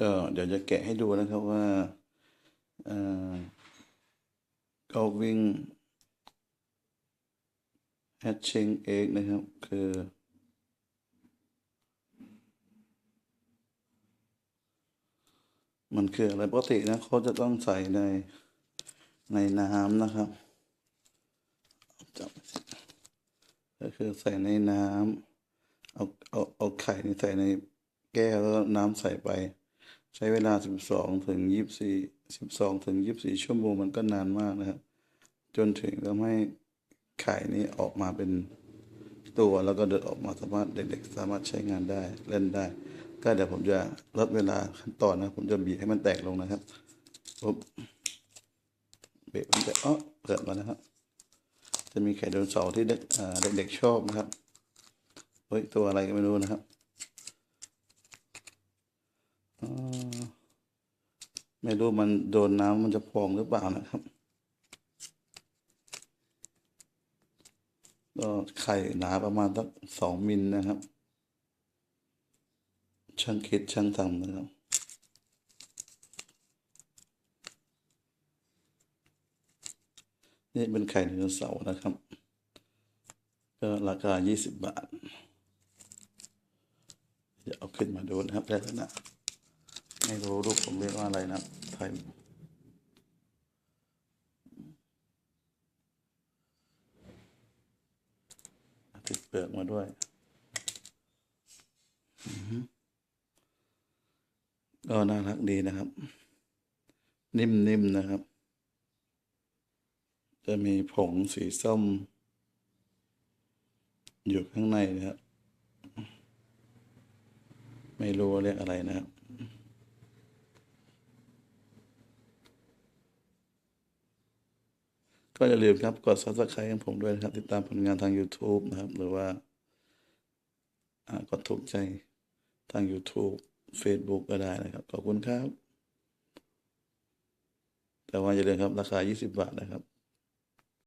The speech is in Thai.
ก็เดี๋ยวจะแกะให้ดูนะครับว่าเอ่อก็วิ่ง hatching egg นะครับ คือ มันคืออะไรปกตินะเขาจะต้องใส่ในในน้ำนะครับจับก็คือใส่ในน้ำเอาเอาเอาไข่ใส่ในแก้วแล้วน้ำใส่ไป ใช้เวลาสิบสองถึงยี่สิบสี่สิบสองถึงยี่สิบสี่ชั่วโมงมันก็นานมากนะครับ จนถึงทำให้ไข่นี้ออกมาเป็นตัวแล้วก็เดินออกมาสามารถเด็กๆ สามารถใช้งานได้เล่นได้ ก็เดี๋ยวผมจะลดเวลาขั้นตอนนะ ผมจะบีบให้มันแตกลงนะครับปุ๊บเบรกมันจะอ๋อเปิดมานะครับ จะมีไข่ไดนเสาร์ที่เด็กเด็กๆชอบนะครับเฮ้ยตัวอะไรก็ไม่รู้นะครับอ่า ไม่รู้มันโดนน้ำมันจะพองหรือเปล่านะครับ ก็ไข่หนาประมาณสักสองมิลนะครับ ช่างคิดช่างทำนะครับนี่เป็นไข่ไดโนเสาร์นะครับ ก็ราคายี่สิบบาทจะเอาขึ้นมาดูนะครับได้แล้วนะ ไม่รู้รูปผมเรียกว่าอะไรนะไทยติดเปลือกมาด้วยก็น่ารักดีนะครับ นิ่มๆนะครับ จะมีผงสีส้ม อยู่ข้างในนะครับ ไม่รู้เรียกอะไรนะครับ ก็อย่าลืมครับ กด subscribe ของผมด้วยนะครับ ติดตามผลงานทาง YouTube นะครับ หรือว่าอ่า กดถูกใจทาง YouTube Facebook ก็ได้นะครับ ขอบคุณครับ แต่ว่าอย่าลืมครับ ราคา 20 บาทนะครับ